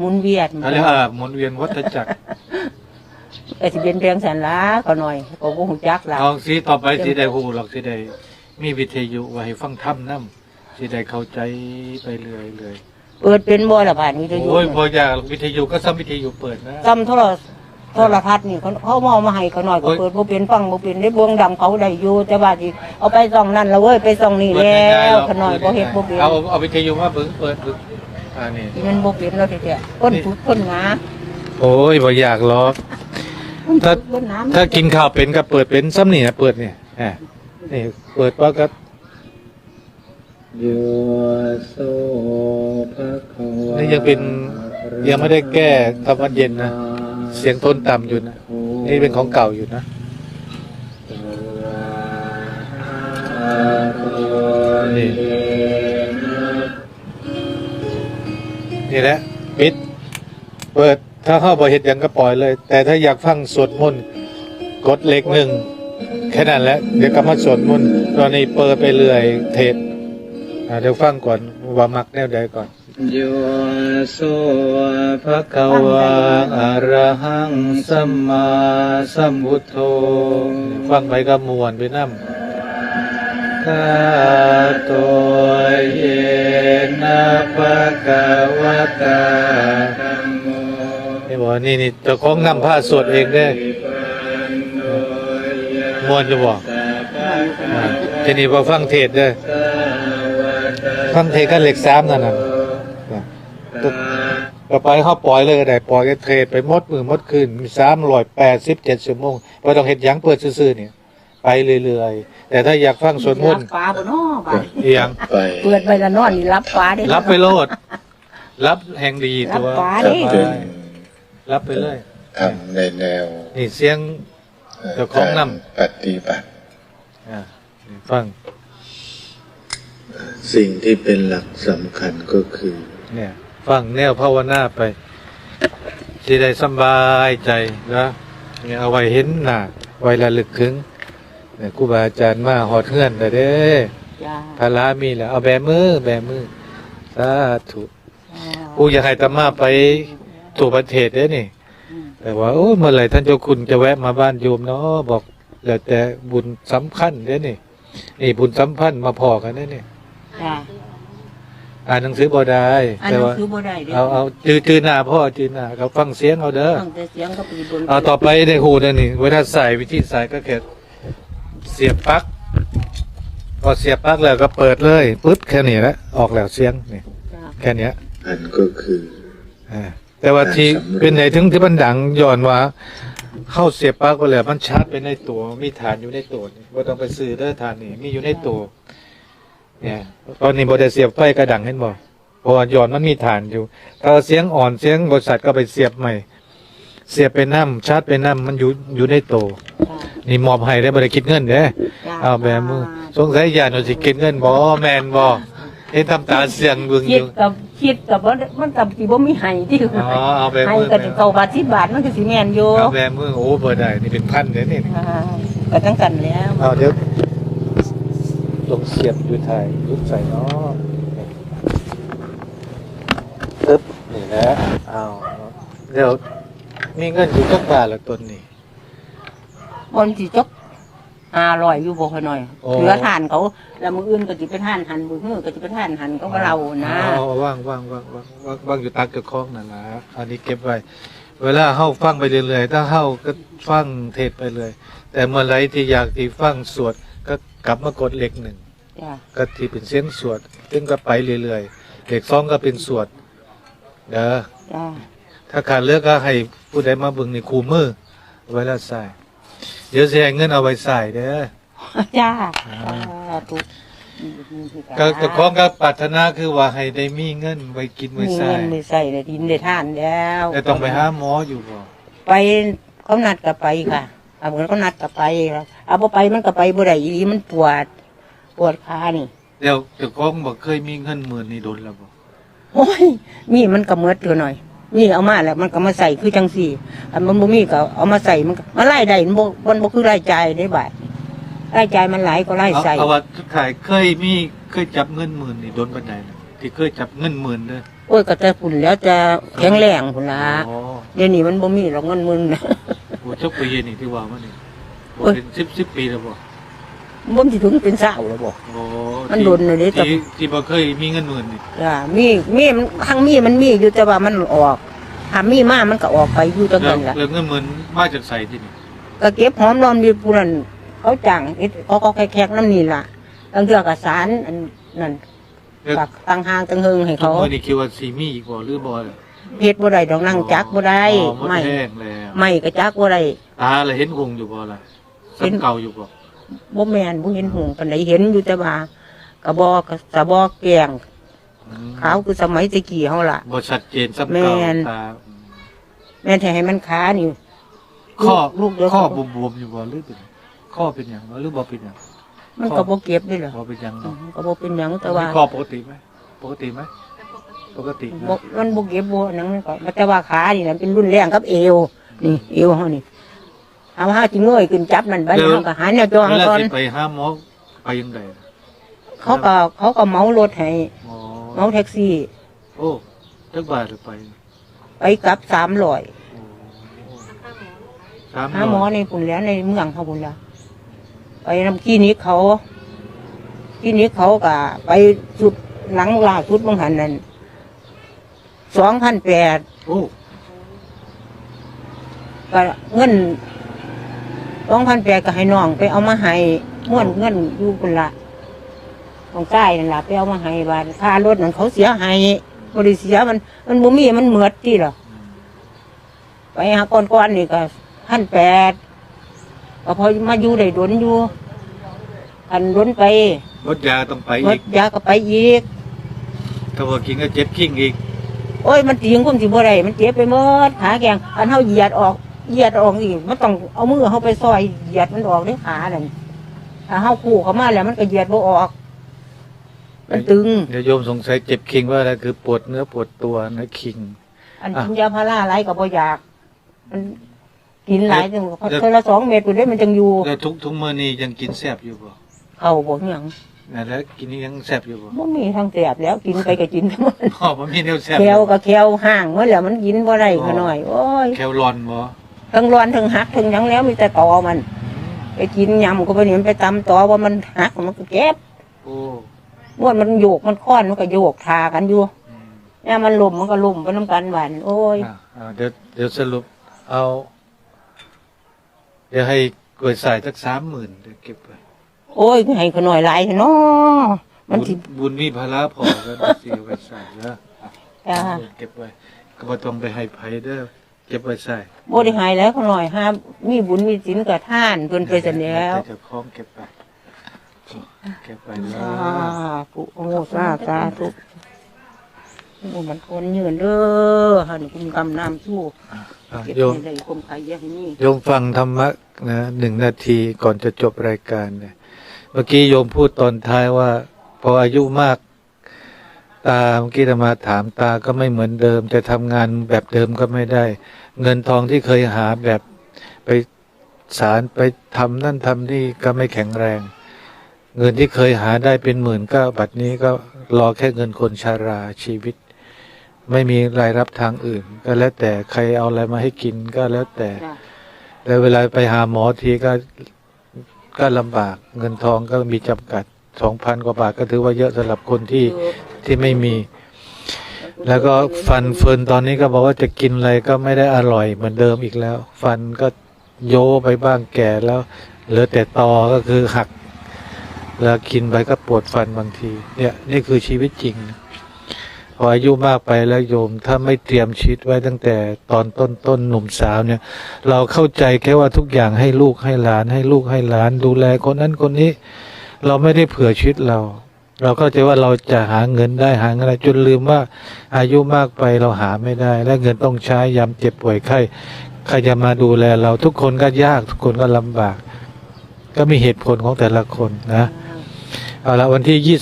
หมุนเวียนเขาเรียกว่าหมุนเวียนวัฏจักรแต่สิเป็นเพียงแสนล้าก็หน่อยก็บ่ฮู้จักล่ะลองสิต่อไปสิได้ฮู้หรอกสิได้มีวิทยุไว้ให้ฟังธรรมนํสิได้เข้าใจไปเรื่อยเรื่อยเปิดเป็นบ่ล่ะบาดนี้จะอยู่โอ้ยบ่อยากวิทยุก็ซ้ำวิทยุเปิดนะซ้ำโทรโทรทัศน์นี่เขาเขามาเอามาให้ก็หน่อยก็โอ้ยเปิดบ่เป็นฟังบ่เป็นได้เบิ่งดำเขาได้อยู่แต่ว่าสิเอาไปซ่องนั่นแล้วเว้ยไปซ่องนี่เปิดแล้ง่ายๆวหรอกขน่อยบ่เฮ็ดบ่เป็นเอาเอาวิทยุมาเบิ่งเปิดเบิ่ง อ่านี่ที่มันบ่เป็นแล้วแท้ๆคนทุกคนหาโอ้ยบ่อยากหรอก คนถ้าทุกคนหาถ้ากินข้าวเป็นก็เปิดเป็นซ้ำนี่นะเปิดเนี่ยอะนี่เปิดว่าก็โยโสภะคะวะนี่ยังเป็นยังไม่ได้แก้คำวันเย็นนะ เสียงต้นต่ำอยู่นะ นี่เป็นของเก่าอยู่นะ นี่ นี่แหละปิด เปิดถ้าเข้าบ่เห็ดยังก็ปล่อยเลย แต่ถ้าอยากฟังสวดมนต์กดเลขหนึ่งแค่นั้นแหละเดี๋ยวก็มาสวดมนต์ตอนนี้เปิดไปเรื่อยเทศเดี๋ยวฟังก่อนว่ามักแนวใดก่อนโยโสภะคะวะอะระหังสัมมาสัมพุทโธฟังไปก็มวนไปน้ำกาโตเยนะภะคะวะตาธัมโมนี่บอกนี่นี่เจ้าของนำผ้าสวดเองเด้มวนจะบอกอ่าทีนี้พอฟังเทศเด้อฟังเทศก็เหล็กสามนั่นน่ะต่อไปเขาปล่อยเลยก็ได้ปล่อยก็เทศไปมดมือมดคืนสามร้อยแปดสิบเจ็ดชั่วโมงพอต้องเห็ดหยังเปิดซื่อๆเนี่ย ไปเรื่อยๆ แต่ถ้าอยากฟังสวดมนต์รับฟ้าบ่เนาะบาดเอียงไปเปิดไปแล้วนอนนี่รับฟ้าได้รับไปโลด รับแห่งดีตัวรับฟ้าจะดิเป็นรับไปเลยทำในแนวนี่เสียงเจ้าของนำ ปฏิบัติ อ่านี่ฟังสิ่งที่เป็นหลักสำคัญก็คือ เนี่ย ฟังแนวภาวนาไปสิได้สำบายใจนะเนี่ยเอาไว้เห็นหน้าไว้ระลึกถึงเนี่ย ครูบาอาจารย์มาหอดเฮือนแต่เด้จ้าภาระมีแล้วเอาแบมือแบมือสาธุอ๋อกูอยากให้ตามาไปตัวประเทศเด้นี่อืมแต่ว่าโอ้ยเมื่อไหร่ท่านเจ้าคุณจะแวะมาบ้านโยมเนาะบอกแล้วแต่บุญสำคัญเด้นี่นี่บุญสัมพันธ์มาพอกันเด้นี่จ้าอ่านหนังสือบ่ได้อันแต่นั้นว่าคือบ่ได้เด้เอาเอาจือจือหน้าพ่อจือหน้าเขาฟังเสียงเอาเด้อฟังแต่เสียงก็ไปบนเอาต่อไปในหูนั่นนี่เวลาใส่วิธีใส่ก็แค่ เสียบปลั๊กพอเสียบปลั๊กแล้วก็เปิดเลยปึ๊บแค่นี้ละออกแล้วเสียงนี่จ้าแค่เนี้ยอันก็คืออ่าแต่ว่าที่เป็นไหนถึงที่มันดังย้อนว่า เข้าเสียบปลั๊กไปแล้วมันชาร์จไปในตัว มีฐานอยู่ในตัวนี่บ่ต้องไปซื้อเด้อฐานนี่มีอยู่ในตัวเนี่ยตอนนี้บ่ได้เสียบไฟกระดังเห็นบ่เพราะว่าย้อนมันมีฐานอยู่ถ้าเสียงอ่อนเสียงบริษัทก็ไปเสียบใหม่ เสียบไปน้ำชาร์จไปน้ำมันอยู่อยู่ในตัวจ้า นี่มอบให้ได้บ่ได้คิดเงินเด้จ้าเอาแบมือสงสัยญาณว่าสิคิดเงินบ่แม่นบ่เห็นทำตาเสียงเบิ่งอคิดยู่กับคิดกับว่ามันกับสิบ่มีให้ที่อ๋อเอาแบให้มือก็แบสิเก้าบาท10บาทมันก็สิแม่นอยู่เอาแบมือโอ้บ่ได้นี่เป็นพันเด้นี่ อ่าก็จังกันแล้วเอาเดี๋ยวลงเสียบอยู่ไทยยุบใส่เนาะตึ๊บนี่แหละเอาเดี๋ยวมีเงินอยู่จักบาทละต้นนี่ บนสิจก500อยู่บ่ค่อยน้อยโอ้ เหลือทานเขา แล้วมื้ออื่นก็สิไปทานหันมื้อฮื้อก็สิไปทานหันเขาก็เรานะเอาเอาว่างว่างว่างว่างว่างว่างอยู่ตักกับคล้องนั่นละอันนี้เก็บไว้ เวลาเฮาฟังไปเรื่อยๆถ้าเฮาก็ฟังเทศไปเลย แต่เมื่อไหรที่อยากที่ฟังสวดก็กลับมากดเลขหนึ่งจ้าก็ที่เป็นเสียงสวดซึ่งก็ไปเรื่อยๆเลขสองก็เป็นสวดเด้อ จ้าถ้าขาดเลือกก็ให้ผู้ใดมาเบึงในคูมือเอาไว้ละใส่ เดี๋ยวสิให้เงินเอาไว้ใส่เด้อ จ้าอ่า สาธุก็ก็ของก็ปรารถนาคือว่าให้ได้มีเงินไว้กินไว้มีใส่เงินไม่ใส่ได้ดินได้ทานแล้วแต่ต้องไปหาหมออยู่บ่ไปเขานัดก็ไปค่ะเอาเหมือนเขานัดก็ไปครับเอาบ่ไปมันก็ไปบ่ได้อีหลีมันปวด ปวดขานี่ เดี๋ยวเจ้าของบอกเคยมีเงินหมื่นนี่โดนแล้วบ่โอ้ยมีมันก็เมือดอยู่หน่อย มีเอามาแล้วมันก็มาใส่คือจังสี่อันมันบ่มีก็เอามาใส่มันก็มาไล่ได้มันบ่มันบ่คือรายจ่ายได้บ่ายรายจ่ายมันหลายก็ไล่เอาใส่ เอาว่าสุดท้ายเคยมีเคยจับเงินหมื่นนี่โดนบันไดนะที่เคยจับเงินหมื่นเด้อโอ้ยก็จะฝุ่นแล้วจะแข็งแรงพุ่นละอ๋อเดี๋ยวนี้มันบ่มีหรอกเงินมึนนะ โหจักปีนี่ที่ว่ามันนี่โหโอ้ย เป็นสิบสิบปีแล้วบ่ บ่สิถึงเป็นสาวแล้วบ่โอ้มันโดนเลยเด้แต่ ที่ที่บ่เคยมีเงินหมื่นนี่จ้ามีมีมันทั้งมีมันมีอยู่แต่ว่ามันออกถ้ามีมามันก็ออกไปอยู่จังแล้วนั้นล่ะแล้วเงินหมื่นมาจากใส่ที่นี่ก็เก็บหอมรอมริบผู้นั้นเขาจังเอ็ดเขาก็แขกๆน้ำนี่ล่ะตั้งเทื่อกับสารอันนั่นแล้วปักตั้งหางตั้งเฮงให้ทุกเขามื้อนี่คิดว่าสิมีอีกบ่หรือบ่ล่ะเฮ็ดบ่ได้ดอกนั่งจักบ่ได้อ๋อหมดไม่แห้งแล้วไม่ก็จักบ่ได้ตาละเห็นหงอยู่บ่ล่ะเห็นสำเก่าอยู่บ่ บ่แม่นบ่เห็นหงปานใดเห็นอยู่แต่ว่ากระบอกกระบอกแกงอืมขาวคือสมัยตะกี้เฮาล่ะบ่ชัดเจนสำแม่เก่านตาแม่นแต่ให้มันขานี่ ข้อลูกเดียว ข้อบวมๆอยู่บ่หรือเป็นข้อเป็นหยังบ่หรือบ่เป็นหยังมันก็บ่เก็บได้หรอบ่เป็นหยังอืเนาะมก็บ่เป็นหยังแต่ว่าข้อปกติไหมปกติไหมปกตินะบ่มันบ่เก็บบ่หนังมันก็แต่ว่าขานี่น่ะเป็นรุ่นแรงกับเอวนี่ เอวเฮานี่ เอาเฮาสิเงยขึ้นจับมันบัดนี้เฮาก็หาแนวจองเวลาก่อน สิไปหาหมอไปยังไงเขาก็เขาก็เหมารถให้หมอเหมาแท็กซี่ โอ้จักบาทหรือไปไปกลับสามร้อยโอ้สามหาหมอในปุ่นแหล้วในเมืองเขาปุ่นละไปนำคลินิกเขาคลินิกเขาก็ไปสุดหลังล่าสุดบางหันนั่นสองพันแปดโอ้ก็เงิน สองพันแปดก็ให้น้องไปเอามาให้ม้วนเงินอยู่ปุ่นละของใต้นั่นละไปเอามาให้บาทค่ารถนั่นเขาเสียให้บริเสียมัน มันบ่มีมันเหมือดที่หรอไปหาก้อนก้อนๆนี่ก็พันแปดก็พอมาอยู่ได้ดนอยู่อันดนไปรถยาต้องไปรอีถกยาก็ไปอีก ถ้าว่ากินก็เจ็บขิงอีก โอ้ยมันตีงกุมสิบ่ได้มันเจ็บไปหมดขาแกงอันเฮาเหยียดออก เหยียดออกอีกมันต้องเอามือเฮาไปซอยเหยียดมันออกได้ขานั่นถ้าเฮาคู่เข้ามาแล้วมันก็เหยียดบ่ออก มันตึงเดี๋ยวโยมสงสัยเจ็บขิงว่าอะไรคือปวดเนื้อปวดตัวนะขิง อันอะกินยาพาราหลายก็บ่อยาก มันกินหลายจังเดี๋ยวเทื่อละสองเม็ดพุ่นเด้มันจังอยู่แล้วทุกทุกมื้อนี้ยังกินแซ่บอยู่บ่เข้าบ่หยังนั่นแล้วกินนี่ยังแซ่บอยู่บ่บ่มีทางแสบแล้วกินไปก็กินทั้งหมดพ่อบ่มีแนวแซ่บแควก็แควห่างเมื่อแล้วมันกินบ่ได้ขน่อยโอ้ยแควร้อนบ่ ทั้งร้อนทั้งหักทั้งหยังแล้วมีแต่ตอมัน ไปกินยำก็ไปนี่มันไปตำตอว่ามันหักมันก็เก็บโอ้ม้วนมันโยกมันค้อนมันก็โยกทากันอยู่อืมเนี่ยมันล่มมันก็ล่มไปน้ำกันหวานโอ้ยอะอะเดี๋ยวเดี๋ยวสรุปเอา เดี๋ยวให้กล้วยสายสัก30,000เดี๋ยวเก็บไว้โอ้ยให้ขน่อยหลายเนาะมันบุญสิบุญมีภาระพอกันสิเอาไปใส่เด้ออะจ้า เก็บไว้ก็บ่ต้องไปให้ไผเด้อ เก็บไว้ใส่บ่ได้หายแล้วขน่อยห้ามมีบุญมีศีลกับท่านเพิ่นไปเสร็จแล้วเดี๋ยเจะคล้าของเก็บไปเก็บไปเด้สาอธุโอ้สาสาธุโอ้มันคนยืนเด้อหันคุณกำน้ำสู้อะเก็บโยมให้ได้คมขายเยอะให้นี่โยมฟังธรรมะนะหนึ่งนาทีก่อนจะจบรายการเนี่ย เมื่อกี้โยมพูดตอนท้ายว่า พออายุมาก ตาเมื่อกี้จะมาถามตาก็ไม่เหมือนเดิม จะทำงานแบบเดิมก็ไม่ได้ เงินทองที่เคยหาแบบไปสารไปทำนั่นทำนี่ก็ไม่แข็งแรง เงินที่เคยหาได้เป็นหมื่นก็บัดนี้ก็รอแค่เงินคนชาราชีวิต ไม่มีรายรับทางอื่น ก็แล้วแต่ใครเอาอะไรมาให้กินก็แล้วแต่แล้วเวลาไปหาหมอทีก็ก็ลำบากเงินทองก็มีจำกัด สองพันกว่าบาทก็ถือว่าเยอะสำหรับคนที่ที่ไม่มี แล้วก็ฟันเฟินตอนนี้ก็บอกว่าจะกินอะไรก็ไม่ได้อร่อยเหมือนเดิมอีกแล้ว ฟันก็โยไปบ้างแก่แล้วเหลือแต่ตอก็คือหัก แล้วกินไปก็ปวดฟันบางที เนี่ยนี่คือชีวิตจริงนะพออายุมากไปแล้วโยม ถ้าไม่เตรียมชีวิตไว้ตั้งแต่ตอนต้นต้นหนุ่มสาวเนี่ย เราเข้าใจแค่ว่าทุกอย่างให้ลูกให้หลานให้ลูกให้หลาน ดูแลคนนั้นคนนี้ เราไม่ได้เผื่อชีวิตเรา เราก็จะว่าเราจะหาเงินได้หาเงินไรจนลืมว่าอายุมากไปเราหาไม่ได้ และเงินต้องใช้ยามเจ็บป่วยไข้ใครจะมาดูแลเราทุกคนก็ยากทุกคนก็ลำบาก ก็มีเหตุผลของแต่ละคนนะเอาละวันที่ยี่